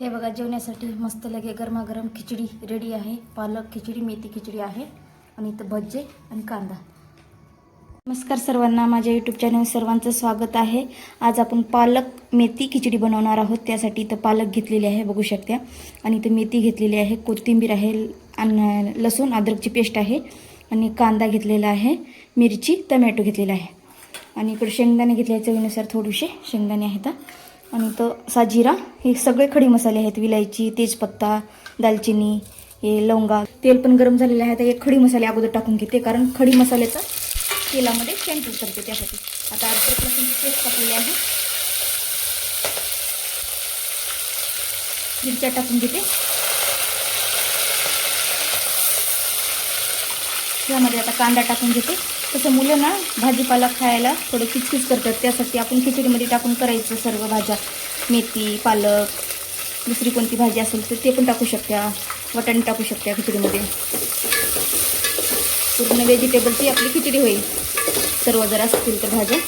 हे बघा जेवण्यासाठी मस्त लगे गरमागरम खिचडी रेडी आहे. पालक खिचडी मेथी खिचडी आहे. आणि इथं भज्जे आणि कांदा. नमस्कार सर्वांना माझ्या यूट्यूब चॅनल सर्वांचं स्वागत आहे. आज आपण पालक मेथी खिचडी बनवणार आहोत. त्यासाठी इथं पालक घेतलेली आहे बघू शकता. आणि इथं मेथी घेतलेली आहे कोथिंबीर आहे आणि लसूण अद्रकची पेस्ट आहे. आणि कांदा घेतलेला आहे मिरची टमॅटो घेतलेला आहे. आणि इकडे शेंगदाणे घेतले चवीनुसार थोडेसे शेंगदाणे आहेत. आणि तो साजिरा हे सगळे खडी मसाले आहेत विलायची तेजपत्ता दालचिनी हे लवंगा तेल पण गरम झालेलं आहे. तर हे खडी मसाले अगोदर टाकून घेते कारण खडी मसाल्याचा तेलामध्ये सेंट करते त्यासाठी. आता अद्रक लसूणची पेस्ट टाकलेली आहे. मिरच्या टाकून घेते. यामध्ये आता कांदा टाकून घेते. तसं मुलं ना भाजीपाला खायला थोडं किचकिच करतात. त्यासाठी आपण खिचडीमध्ये टाकून करायचं सर्व भाज्या. मेथी पालक दुसरी कोणती भाजी असेल तर ते पण टाकू शकत्या वटाणे टाकू शकत्या खिचडीमध्ये. पूर्ण व्हेजिटेबलची आपली खिचडी होईल. सर्व जर असतील तर भाज्या.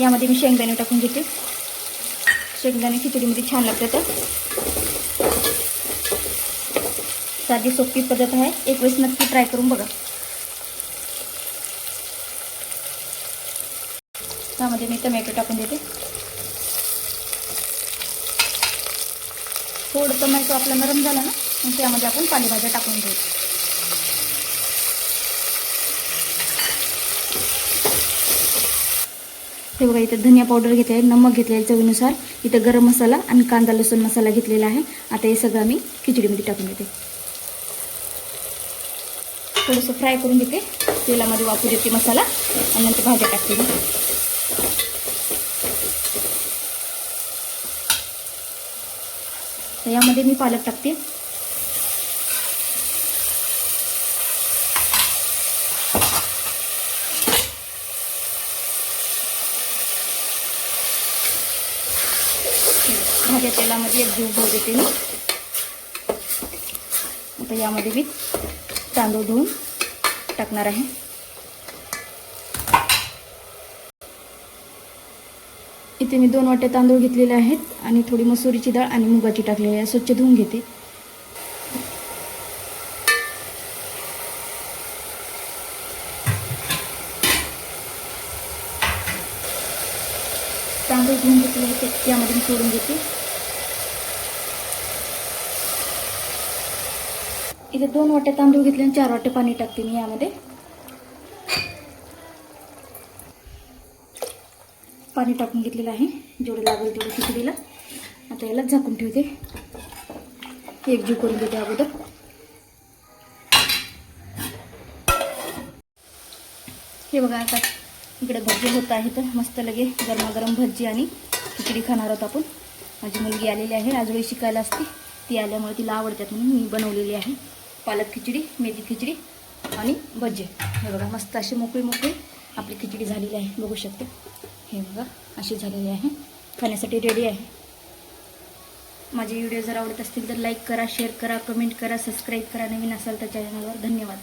यामध्ये मी शेंगदाणे टाकून घेते. शेंगदाणे खिचडीमध्ये छान लागतात साधी सोपी पद्धत आहे. एक वेळेस नक्की ट्राय करून बघा. त्यामध्ये मी टमॅटो टाकून देते. थोडं टमॅटो आपला नरम झाला ना मग त्यामध्ये आपण पालेभाज्या टाकून देऊ. हे बघा इथं धनिया पावडर घेतली आहे नमक घेतलेलं चवीनुसार. इथं गरम मसाला आणि कांदा लसूण मसाला घेतलेला आहे. आता हे सगळं मी खिचडीमध्ये टाकून देते. थोडंसं फ्राय करून घेते. तेलामध्ये वापरू देते मसाला. आणि नंतर भाज्या टाकते मी. तर यामध्ये मी पालक टाकते. भाज्या तेलामध्ये एक जीव भर देते मी. आता यामध्ये मी तांदूळ धुवून टाकणार आहे. इथे मी दोन वाटे तांदूळ घेतलेले आहेत आणि थोडी मसुरीची डाळ आणि मुगाची टाकलेली आहे. स्वच्छ धुवून घेते. तांदूळ धुवून घेतले होते यामध्ये मी सोडून घेते. इथे दोन वाटे तांदूळ घेतले आणि चार वाटे पाणी टाकते मी यामध्ये. पाणी टाकून घेतलेलं आहे. जेवढं लागेल तेवढं खिचडीला. आता याला झाकून ठेवते. एक जीव करून घेते अगोदर. हे बघा आता इकडे भजी होत आहे तर मस्त लगे गरमागरम भजी आणि खिचडी खाणार आहोत आपण. माझी मुलगी आलेली आहे. आज वेळी शिकायला असते. ती आल्यामुळे तिला आवडतात म्हणून मी बनवलेली आहे. पालक खिचडी मेथी खिचडी आणि भजे. हे बघा मस्त अशी मोकळी मोकळी आपली खिचडी झालेली आहे. बघू शकते. हे बघा अशी झालेली आहे. खाण्यासाठी रेडी आहे. माझे व्हिडिओ जर आवडत असतील तर लाईक करा शेअर करा कमेंट करा सबस्क्राईब करा. नवीन असाल तर चॅनलवर धन्यवाद.